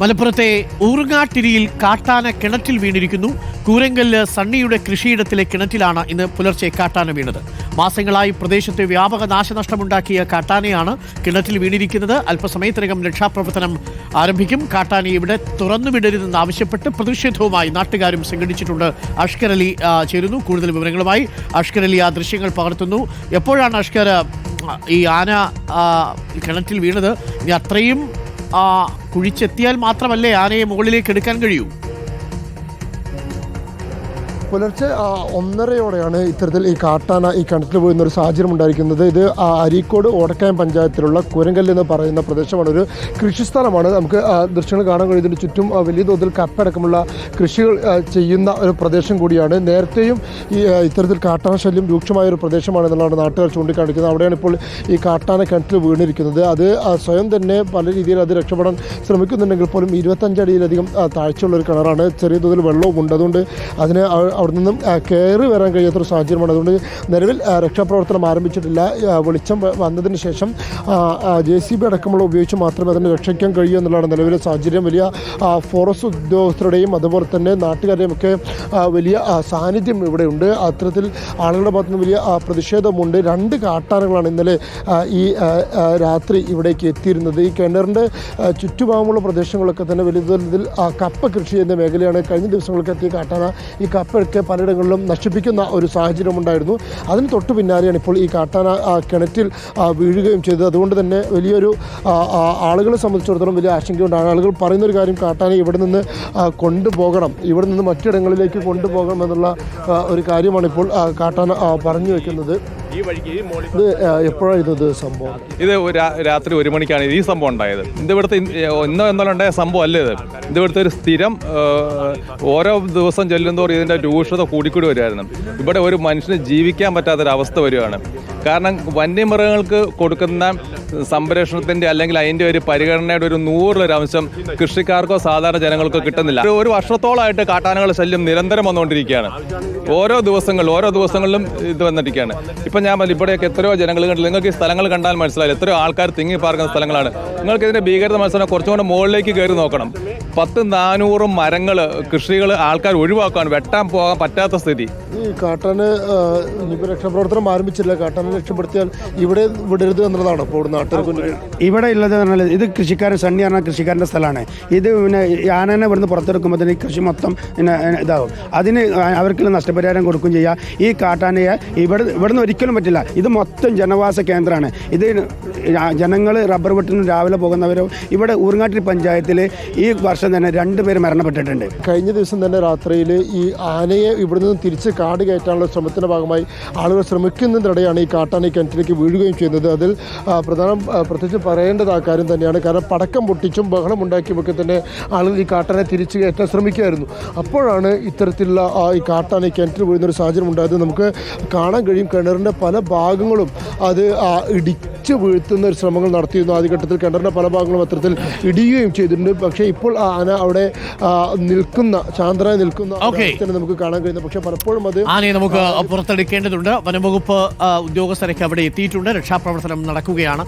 മലപ്പുറത്തെ ഊറുങ്ങാട്ടിരിയിൽ കാട്ടാന കിണറ്റിൽ വീണിരിക്കുന്നു. കൂരങ്കല്ല് സണ്ണിയുടെ കൃഷിയിടത്തിലെ കിണറ്റിലാണ് ഇന്ന് പുലർച്ചെ കാട്ടാന വീണത്. മാസങ്ങളായി പ്രദേശത്ത് വ്യാപക നാശനഷ്ടമുണ്ടാക്കിയ കാട്ടാനയാണ് കിണറ്റിൽ വീണിരിക്കുന്നത്. അല്പസമയത്തിനകം രക്ഷാപ്രവർത്തനം ആരംഭിക്കും. കാട്ടാന ഇവിടെ തുറന്നുവിടരുതെന്ന് ആവശ്യപ്പെട്ട് പ്രതിഷേധവുമായി നാട്ടുകാരും സംഘടിച്ചിട്ടുണ്ട്. അഷ്കർ അലി ചേരുന്നു. കൂടുതൽ വിവരങ്ങളുമായി അഷ്കർ അലി ആ ദൃശ്യങ്ങൾ പകർത്തുന്നു. എപ്പോഴാണ് അഷ്കർ ഈ ആന കിണറ്റിൽ വീണത്? ഇനി അത്രയും കുഴിച്ചെത്തിയാൽ മാത്രമല്ലേ ആനയെ മുകളിലേക്ക് എടുക്കാൻ കഴിയൂ. പുലർച്ചെ ഒന്നരയോടെയാണ് ഇത്തരത്തിൽ ഈ കാട്ടാന ഈ കിണറ്റിൽ പോയിരുന്ന ഒരു സാഹചര്യം ഉണ്ടായിരിക്കുന്നത്. ഇത് അരീക്കോട് ഓടക്കയം പഞ്ചായത്തിലുള്ള കുരങ്കല്ല് എന്ന് പറയുന്ന പ്രദേശമാണ്. ഒരു കൃഷിസ്ഥലമാണ്. നമുക്ക് ദൃശ്യങ്ങൾ കാണാൻ കഴിയുന്നതിന് ചുറ്റും വലിയ തോതിൽ കപ്പടക്കമുള്ള കൃഷികൾ ചെയ്യുന്ന ഒരു പ്രദേശം കൂടിയാണ്. നേരത്തെയും ഈ ഇത്തരത്തിൽ കാട്ടാന ശല്യം രൂക്ഷമായ ഒരു പ്രദേശമാണെന്നുള്ളതാണ് നാട്ടുകാർ ചൂണ്ടിക്കാണിക്കുന്നത്. അവിടെയാണ് ഇപ്പോൾ ഈ കാട്ടാന കിണറ്റിൽ വീണിരിക്കുന്നത്. അത് സ്വയം തന്നെ പല രീതിയിൽ അത് രക്ഷപ്പെടാൻ ശ്രമിക്കുന്നുണ്ടെങ്കിൽ പോലും ഇരുപത്തഞ്ചടിയിലധികം താഴ്ചയുള്ള ഒരു കിണറാണ്. ചെറിയ തോതിൽ വെള്ളവും ഉണ്ട്. അതുകൊണ്ട് അതിന് അവിടെ നിന്നും കയറി വരാൻ കഴിയാത്തൊരു സാഹചര്യമാണ്. അതുകൊണ്ട് നിലവിൽ രക്ഷാപ്രവർത്തനം ആരംഭിച്ചിട്ടില്ല വെളിച്ചം വന്നതിന് ശേഷം ജെ സി ബി അടക്കമുള്ള ഉപയോഗിച്ച് മാത്രമേ അതിനെ രക്ഷിക്കാൻ കഴിയൂ എന്നുള്ളതാണ് നിലവിലെ സാഹചര്യം. വലിയ ഫോറസ്റ്റ് ഉദ്യോഗസ്ഥരുടെയും അതുപോലെ തന്നെ നാട്ടുകാരുടെയും ഒക്കെ വലിയ സാന്നിധ്യം ഇവിടെയുണ്ട്. അത്തരത്തിൽ ആളുകളുടെ ഭാഗത്തു നിന്ന് വലിയ പ്രതിഷേധമുണ്ട്. രണ്ട് കാട്ടാനകളാണ് ഇന്നലെ ഈ രാത്രി ഇവിടേക്ക് എത്തിയിരുന്നത്. ഈ കിണറിന്റെ ചുറ്റുഭാഗമുള്ള പ്രദേശങ്ങളൊക്കെ തന്നെ വലിയ തോതിൽ കപ്പ കൃഷി ചെയ്യുന്ന മേഖലയാണ്. കഴിഞ്ഞ ദിവസങ്ങളൊക്കെ എത്തിയ കാട്ടാന ഈ കപ്പയൊക്കെ പലയിടങ്ങളിലും നശിപ്പിക്കുന്ന ഒരു സാഹചര്യം ഉണ്ടായിരുന്നു അതിന് തൊട്ടു പിന്നാലെയാണ് ഇപ്പോൾ ഈ കാട്ടാന കിണറ്റിൽ വീഴുകയും ചെയ്തത്. അതുകൊണ്ട് തന്നെ വലിയൊരു ആളുകളെ സംബന്ധിച്ചിടത്തോളം വലിയ ആശങ്കയുണ്ട് ആളുകൾ പറയുന്ന ഒരു കാര്യം കാട്ടാന ഇവിടെ നിന്ന് കൊണ്ടുപോകണം. ഇവിടെ നിന്ന് മറ്റിടങ്ങളിലേക്ക് കൊണ്ടുപോകണം എന്നുള്ള ഒരു കാര്യമാണ് ഇപ്പോൾ കാട്ടാന പറഞ്ഞു വെക്കുന്നത്. ഈ വഴിക്ക് ഈ മോളിൽ ഇത് എപ്പോഴായിരുന്നു ഇത് സംഭവം? ഇത് ഒരു രാ- രാത്രി ഒരു മണിക്കാണ് ഈ സംഭവം ഉണ്ടായത്. ഇത് ഇവിടുത്തെ ഇൻ- ഇന്നോ എന്നാലും ഉണ്ടായ സംഭവം അല്ല ഇത്? ഇത് ഇവിടുത്തെ ഒരു സ്ഥിരം ഓരോ ദിവസം ചെല്ലുന്തോറും ഇതിന്റെ രൂക്ഷത കൂടിക്കൂടി വരുമായിരുന്നു ഇവിടെ ഒരു മനുഷ്യന് ജീവിക്കാൻ പറ്റാത്തൊരവസ്ഥ വരികയാണ്. കാരണം വന്യമൃഗങ്ങൾക്ക് കൊടുക്കുന്ന സംരക്ഷണത്തിന്റെ അല്ലെങ്കിൽ അതിന്റെ ഒരു പരിഗണനയുടെ ഒരു നൂറിലൊരു അംശം കൃഷിക്കാർക്കോ സാധാരണ ജനങ്ങൾക്കോ കിട്ടുന്നില്ല. ഒരു- വർഷത്തോളമായിട്ട് കാട്ടാനകളുടെ ശല്യം നിരന്തരം വന്നുകൊണ്ടിരിക്കുകയാണ്. ഓരോ ദിവസങ്ങളിലും ഓരോ ദിവസങ്ങളിലും ഇത് വന്നിരിക്കുകയാണ് ഇപ്പം ഞാൻ ഇവിടെയൊക്കെ എത്രയോ ജനങ്ങൾ കണ്ടില്ല നിങ്ങൾക്ക് ഈ സ്ഥലങ്ങൾ കണ്ടാൽ മനസ്സിലായില്ല എത്രയോ ആൾക്കാർ തിങ്ങി പാർക്കുന്ന സ്ഥലങ്ങളാണ്. നിങ്ങൾക്ക് ഇതിന്റെ ഭീകരത മനസ്സിലാക്കാൻ കുറച്ചും കൂടെ മുകളിലേക്ക് കയറി നോക്കണം. പത്ത് നാനൂറും മരങ്ങൾ കൃഷികൾ ആൾക്കാർ ഒഴിവാക്കാൻ വെട്ടാൻ പോകാൻ പറ്റാത്ത സ്ഥിതി. ഈ കാട്ടാന് ഇനിയിപ്പോൾ രക്ഷാപ്രവർത്തനം ആരംഭിച്ചില്ല. കാട്ടാനെ രക്ഷപ്പെടുത്തിയാൽ ഇവിടെ വിടരുത് എന്നുള്ളതാണ് ഇപ്പോൾ നാട്ടിൽ ഇവിടെ ഉള്ളത് പറഞ്ഞാൽ ഇത് കൃഷിക്കാരൻ സണ്ണി പറഞ്ഞ കൃഷിക്കാരന്റെ സ്ഥലമാണ്. ഇത് പിന്നെ ആനനെ ഇവിടുന്ന് പുറത്തെടുക്കുമ്പോൾ ഈ കൃഷി മൊത്തം പിന്നെ ഇതാവും. അതിന് അവർക്ക് നഷ്ടപരിഹാരം കൊടുക്കും ചെയ്യാം. ഈ കാട്ടാനയെ ഇവിടെ ഇവിടുന്ന് ഒരിക്കലും പറ്റില്ല. ഇത് മൊത്തം ജനവാസ കേന്ദ്രമാണ്. ഇത് ജനങ്ങൾ റബ്ബർ വെട്ടിന് രാവിലെ പോകുന്നവരോ ഇവിടെ ഊർങ്ങാട്ടിരി പഞ്ചായത്തിൽ ഈ വർഷം തന്നെ രണ്ട് പേര് മരണപ്പെട്ടിട്ടുണ്ട്. കഴിഞ്ഞ ദിവസം തന്നെ രാത്രിയിൽ ഈ ആനയെ ഇവിടെ നിന്ന് തിരിച്ച് കാട് കയറ്റാനുള്ള ശ്രമത്തിന്റെ ഭാഗമായി ആളുകൾ ശ്രമിക്കുന്നതിനിടെയാണ് ഈ കാട്ടാന കിണറ്റിലേക്ക് വീഴുകയും ചെയ്യുന്നത്. അതിൽ പ്രധാന പ്രത്യേകിച്ച് പറയേണ്ടത് ആ കാര്യം തന്നെയാണ്. കാരണം പടക്കം പൊട്ടിച്ചും ബഹളം ഉണ്ടാക്കിയുമൊക്കെ തന്നെ ആളുകൾ ഈ കാട്ടാനെ തിരിച്ച് കയറ്റാൻ ശ്രമിക്കുകയായിരുന്നു. അപ്പോഴാണ് ഇത്തരത്തിലുള്ള ആ, ഈ കാട്ടാന കിണറ്റിൽ വീഴുന്ന ഒരു സാഹചര്യം ഉണ്ടായത്. നമുക്ക് കാണാൻ കഴിയും കിണറിന്റെ പല ഭാഗങ്ങളും അത് ഇടിച്ച് വീഴ്ത്തുന്ന ഒരു ശ്രമങ്ങൾ നടത്തിയിരുന്നു. ആദ്യഘട്ടത്തിൽ കിണറിന്റെ പല ഭാഗങ്ങളും അത്തരത്തിൽ ഇടിയുകയും ചെയ്തിട്ടുണ്ട്. പക്ഷേ ഇപ്പോൾ ആ ആന അവിടെ നിൽക്കുന്ന ചാന്ദ്ര നിൽക്കുന്ന നമുക്ക് കാണാൻ കഴിയുന്നത് പക്ഷെ പലപ്പോഴും അത് ആനയെ നമുക്ക് പുറത്തെടുക്കേണ്ടതുണ്ട്. വനംവകുപ്പ് വകുപ്പ് ഉദ്യോഗസ്ഥരൊക്കെ അവിടെ എത്തിയിട്ടുണ്ട്. രക്ഷാപ്രവർത്തനം നടക്കുകയാണ്.